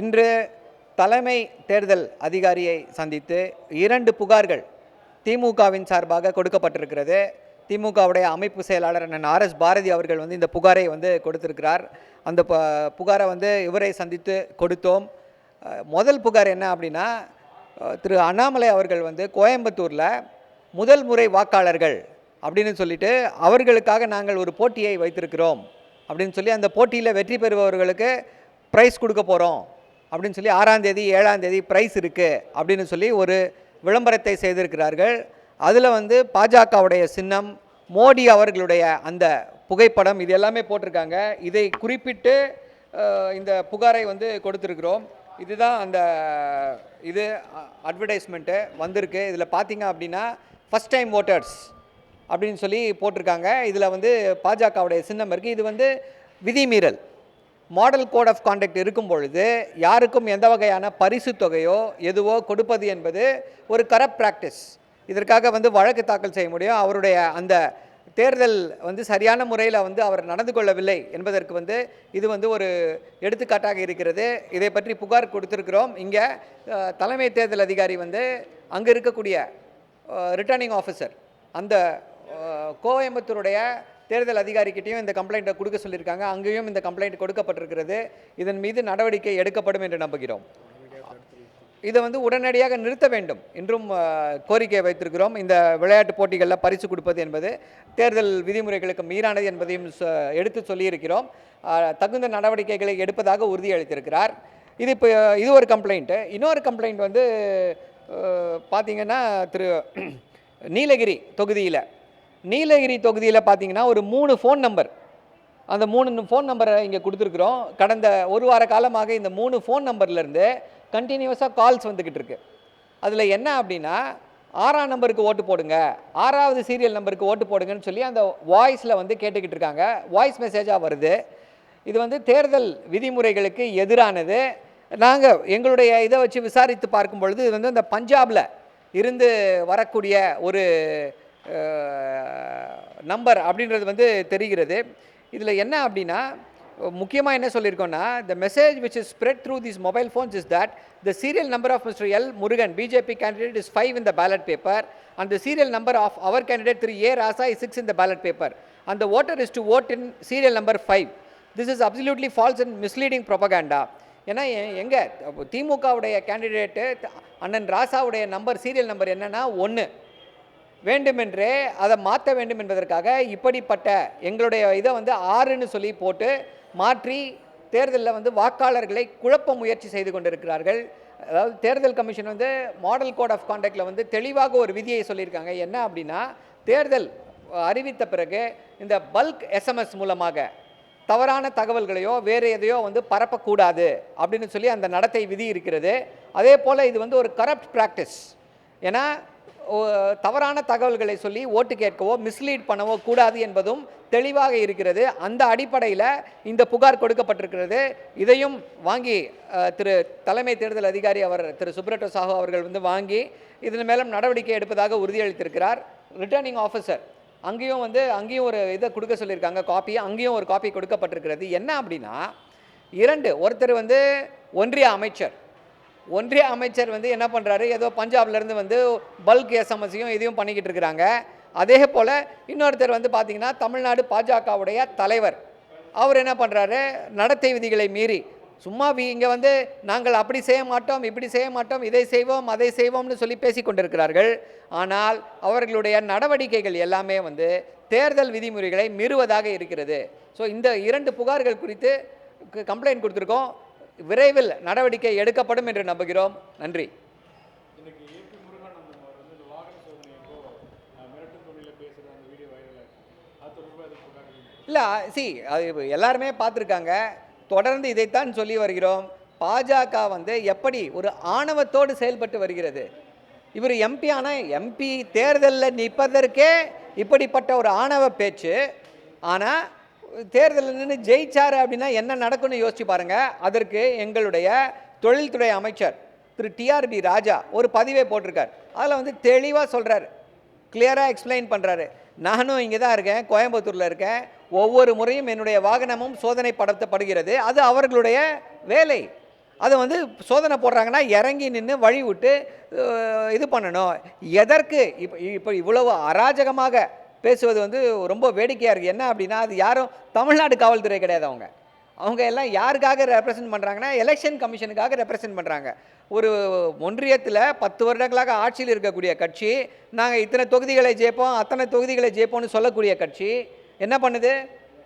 இன்று தலைமை தேர்தல் அதிகாரியை சந்தித்து இரண்டு புகார்கள் திமுகவின் சார்பாக கொடுக்கப்பட்டிருக்கிறது. திமுகவுடைய அமைப்பு செயலாளர் அண்ணன் ஆர்எஸ் பாரதி அவர்கள் வந்து இந்த புகாரை வந்து கொடுத்திருக்கிறார். அந்த ப புகாரை வந்து இவரை சந்தித்து கொடுத்தோம். முதல் புகார் என்ன அப்படின்னா திரு அண்ணாமலை அவர்கள் வந்து கோயம்புத்தூரில் முதல் முறை வாக்காளர்கள் அப்படின்னு சொல்லிட்டு அவர்களுக்காக நாங்கள் ஒரு போட்டியை வைத்திருக்கிறோம் அப்படின்னு சொல்லி அந்த போட்டியில் வெற்றி பெறுபவர்களுக்கு ப்ரைஸ் கொடுக்க போகிறோம் அப்படின்னு சொல்லி ஆறாம் தேதி ஏழாம் தேதி ப்ரைஸ் இருக்குது அப்படின்னு சொல்லி ஒரு விளம்பரத்தை செய்திருக்கிறார்கள். அதில் வந்து பாஜகவுடைய சின்னம் மோடி அவர்களுடைய அந்த புகைப்படம் இது எல்லாமே போட்டிருக்காங்க. இதை குறிப்பிட்டு இந்த புகாரை வந்து கொடுத்துருக்குறோம். இதுதான் அந்த இது அட்வர்டைஸ்மெண்ட்டு வந்திருக்கு. இதில் பார்த்தீங்க அப்படின்னா ஃபஸ்ட் டைம் ஓட்டர்ஸ் அப்படின்னு சொல்லி போட்டிருக்காங்க. இதில் வந்து பாஜகவுடைய சின்னம் இருக்குது இது வந்து விதிமீறல். மாடல் கோட் ஆஃப் கான்டக்ட் இருக்கும் பொழுது யாருக்கும் எந்த வகையான பரிசு தொகையோ எதுவோ கொடுப்பது என்பது ஒரு கரப்ட் ப்ராக்டிஸ் இதற்காக வந்து வழக்கு தாக்கல் செய்ய முடியும். அவருடைய அந்த தேர்தல் வந்து சரியான முறையில் வந்து அவர் நடந்து கொள்ளவில்லை என்பதற்கு வந்து இது வந்து ஒரு எடுத்துக்காட்டாக இருக்கிறது. இதை பற்றி புகார் கொடுத்துருக்கிறோம். இங்கே தலைமை தேர்தல் அதிகாரி வந்து அங்கே இருக்கக்கூடிய ரிட்டர்னிங் ஆஃபீஸர் அந்த கோயம்புத்தூருடைய தேர்தல் அதிகாரிக்கிட்டையும் இந்த கம்ப்ளைண்ட்டை கொடுக்க சொல்லியிருக்காங்க. அங்கேயும் இந்த கம்ப்ளைண்ட் கொடுக்கப்பட்டிருக்கிறது. இதன் மீது நடவடிக்கை எடுக்கப்படும் என்று நம்புகிறோம். இதை வந்து உடனடியாக நிறுத்த வேண்டும் என்றும் கோரிக்கையை கோரிக்கை வைத்திருக்கிறோம். இந்த விளையாட்டு போட்டிகளில் பரிசு கொடுப்பது என்பது தேர்தல் விதிமுறைகளுக்கு மீறானது என்பதையும் சொ- எடுத்து சொல்லியிருக்கிறோம். தகுந்த நடவடிக்கைகளை எடுப்பதாக உறுதியளித்திருக்கிறார். இது இப்போ இது ஒரு கம்ப்ளைண்ட்டு இன்னொரு கம்ப்ளைண்ட் வந்து பார்த்திங்கன்னா திரு நீலகிரி தொகுதியில் நீலகிரி தொகுதியில் பார்த்தீங்கன்னா ஒரு மூணு ஃபோன் நம்பர் அந்த மூணு ஃபோன் நம்பரை இங்கே கொடுத்துருக்குறோம். கடந்த ஒரு வார காலமாக இந்த மூணு ஃபோன் நம்பர்லேருந்து கண்டினியூஸாக கால்ஸ் வந்துக்கிட்டு இருக்கு. அதில் என்ன அப்படின்னா ஆறாம் நம்பருக்கு ஓட்டு போடுங்க ஆறாவது சீரியல் நம்பருக்கு ஓட்டு போடுங்கன்னு சொல்லி அந்த வாய்ஸில் வந்து கேட்டுக்கிட்டு இருக்காங்க. வாய்ஸ் மெசேஜாக வருது. இது வந்து தேர்தல் விதிமுறைகளுக்கு எதிரானது. நாங்கள் எங்களுடைய இதை வச்சு விசாரித்து பார்க்கும் பொழுது இது வந்து அந்த பஞ்சாபில் இருந்து வரக்கூடிய ஒரு நம்பர் அப்படின்றது வந்து தெரிகிறது இதில் என்ன அப்படின்னா முக்கியமாக என்ன சொல்லியிருக்கோன்னா the message which is spread through these mobile phones is that the serial number of mister L Murugan BJP candidate is five in the ballot paper அந்த serial number of our candidate three A Raja is six in the ballot paper அந்த voter is to vote in serial number five this is absolutely false and misleading propaganda ஏன்னா எங்கே திமுகவுடைய candidate அண்ணன் ராசாவுடைய number serial number என்னென்னா ஒன்று வேண்டுமென்றே அதை மாற்ற வேண்டும் என்பதற்காக இப்படிப்பட்ட எங்களுடைய இதை வந்து ஆறுன்னு சொல்லி போட்டு மாற்றி தேர்தலில் வந்து வாக்காளர்களை குழப்ப முயற்சி செய்து கொண்டிருக்கிறார்கள். அதாவது தேர்தல் கமிஷன் வந்து மாடல் கோட் ஆஃப் கான்டாக்டில் வந்து தெளிவாக ஒரு விதியை சொல்லியிருக்காங்க. என்ன அப்படின்னா தேர்தல் அறிவித்த பிறகு இந்த பல்க் எஸ்எம்எஸ் மூலமாக தவறான தகவல்களையோ வேறு எதையோ வந்து பரப்பக்கூடாது அப்படின்னு சொல்லி அந்த நடத்தை விதி இருக்கிறது. அதே போல் இது வந்து ஒரு கரப்ட் ப்ராக்டிஸ் ஏன்னா தவறான தகவல்களை சொல்லி ஓட்டு கேட்கவோ மிஸ்லீட் பண்ணவோ கூடாது என்பதும் தெளிவாக இருக்கிறது. அந்த அடிப்படையில் இந்த புகார் கொடுக்கப்பட்டிருக்கிறது. இதையும் வாங்கி திரு தலைமை தேர்தல் அதிகாரி அவர் திரு சுப்ரட்டோ சாஹூ அவர்கள் வந்து வாங்கி இதன் மேலும் நடவடிக்கை எடுப்பதாக உறுதியளித்திருக்கிறார். ரிட்டர்னிங் ஆஃபீஸர் அங்கேயும் வந்து அங்கேயும் ஒரு இதை கொடுக்க சொல்லியிருக்காங்க காப்பி அங்கேயும் ஒரு காப்பி கொடுக்கப்பட்டிருக்கிறது. என்ன அப்படின்னா இரண்டு ஒருத்தர் வந்து ஒன்றிய அமைச்சர். ஒன்றிய அமைச்சர் வந்து என்ன பண்ணுறாரு ஏதோ பஞ்சாப்லேருந்து வந்து பல்க் எஸ்எம்எஸையும் இதையும் பண்ணிக்கிட்டு இருக்கிறாங்க. அதே போல் இன்னொருத்தர் வந்து பார்த்திங்கன்னா தமிழ்நாடு பாஜகவுடைய தலைவர். அவர் என்ன பண்ணுறாரு நடத்தை விதிகளை மீறி. சும்மா இங்கே வந்து நாங்கள் அப்படி செய்ய மாட்டோம் இப்படி செய்ய மாட்டோம் இதை செய்வோம் அதை செய்வோம்னு சொல்லி பேசி கொண்டிருக்கிறார்கள். ஆனால் அவர்களுடைய நடவடிக்கைகள் எல்லாமே வந்து தேர்தல் விதிமுறைகளை மீறுவதாக இருக்கிறது. ஸோ இந்த இரண்டு புகார்கள் குறித்து கம்ப்ளைண்ட் கொடுத்துருக்கோம். விரைவில் நடவடிக்கை எடுக்கப்படும் என்று நம்புகிறோம். நன்றி? இல்லை சி அது எல்லாருமே பார்த்துருக்காங்க. தொடர்ந்து இதைத்தான் சொல்லி வருகிறோம். பாஜக வந்து எப்படி ஒரு ஆணவத்தோடு செயல்பட்டு வருகிறது? இவர் எம்பி ஆனால் எம்பி தேர்தலில் நிற்பதற்கே இப்படிப்பட்ட ஒரு ஆணவ பேச்சு. ஆனால் தேர்தலில் நின்று ஜெயிச்சார் அப்படின்னா என்ன நடக்கும்னு யோசிச்சு பாருங்கள் அதற்கு எங்களுடைய தொழில்துறை அமைச்சர் திரு டிஆர்பி ராஜா ஒரு பதிவே போட்டிருக்கார். அதில் வந்து தெளிவாக சொல்கிறார் கிளியராக எக்ஸ்பிளைன் பண்ணுறாரு நானும் இங்கே தான் இருக்கேன் கோயம்புத்தூரில் இருக்கேன். ஒவ்வொரு முறையும் என்னுடைய வாகனமும் சோதனை படுத்தப்படுகிறது. அது அவர்களுடைய வேலை. அதை வந்து சோதனை போடுறாங்கன்னா இறங்கி நின்று வழி விட்டு இது பண்ணணும். எதற்கு? இப்போ இப்போ இவ்வளவு அராஜகமாக பேசுவது வந்து ரொம்ப வேடிக்கையாக இருக்குது என்ன அப்படின்னா அது யாரும் தமிழ்நாடு காவல்துறை கிடையாது அவங்க. அவங்க எல்லாம் யாருக்காக ரெப்ரசன்ட் பண்ணுறாங்கன்னா எலெக்ஷன் கமிஷனுக்காக ரெப்ரசன்ட் பண்ணுறாங்க ஒரு ஒன்றியத்தில் பத்து வருடங்களாக ஆட்சியில் இருக்கக்கூடிய கட்சி நாங்கள் இத்தனை தொகுதிகளை ஜெயிப்போம் அத்தனை தொகுதிகளை ஜெயிப்போம்னு சொல்லக்கூடிய கட்சி என்ன பண்ணுது?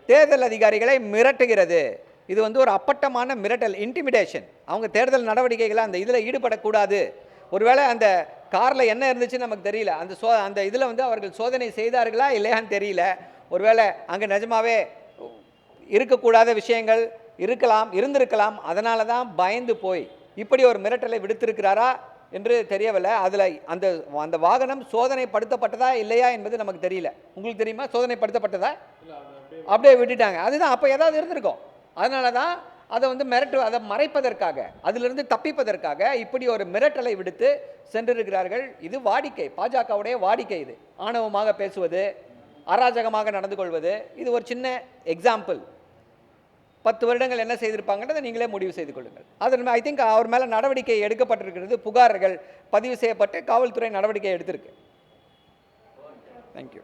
தேர்தல் அதிகாரிகளை மிரட்டுகிறது. இது வந்து ஒரு அப்பட்டமான மிரட்டல் இன்டிமிடேஷன் அவங்க தேர்தல் நடவடிக்கைகளை அந்த இதில் ஈடுபடக்கூடாது. ஒருவேளை அந்த காரில் என்ன இருந்துச்சுன்னு நமக்கு தெரியல. அந்த சோ அந்த இதில் வந்து அவர்கள் சோதனை செய்தார்களா இல்லையான்னு தெரியல. ஒருவேளை அங்கே நிஜமாவே இருக்கக்கூடாத விஷயங்கள் இருக்கலாம் இருந்திருக்கலாம். அதனால தான் பயந்து போய் இப்படி ஒரு மிரட்டலை விடுத்திருக்கிறாரா என்று தெரியவில்லை. அதில் அந்த அந்த வாகனம் சோதனைப்படுத்தப்பட்டதா இல்லையா என்பது நமக்கு தெரியல. உங்களுக்கு தெரியுமா? சோதனைப்படுத்தப்பட்டதா? அப்படியே விட்டுட்டாங்க. அதுதான் அப்போ ஏதாவது இருந்திருக்கும். அதனால தான் அதை வந்து மிரட்டு அதை மறைப்பதற்காக அதிலிருந்து தப்பிப்பதற்காக இப்படி ஒரு மிரட்டலை விடுத்து சென்றிருக்கிறார்கள். இது வாடிக்கை பாஜகவுடைய வாடிக்கை இது. ஆணவமாக பேசுவது அராஜகமாக நடந்து கொள்வது இது ஒரு சின்ன எக்ஸாம்பிள் பத்து வருடங்கள் என்ன செய்திருப்பாங்கன்றதை நீங்களே முடிவு செய்து கொள்ளுங்கள். அதன் ஐ திங்க் அவர் மேலே நடவடிக்கை எடுக்கப்பட்டிருக்கிறது புகார்கள் பதிவு செய்யப்பட்டு காவல்துறை நடவடிக்கை எடுத்திருக்கு. தேங்க்யூ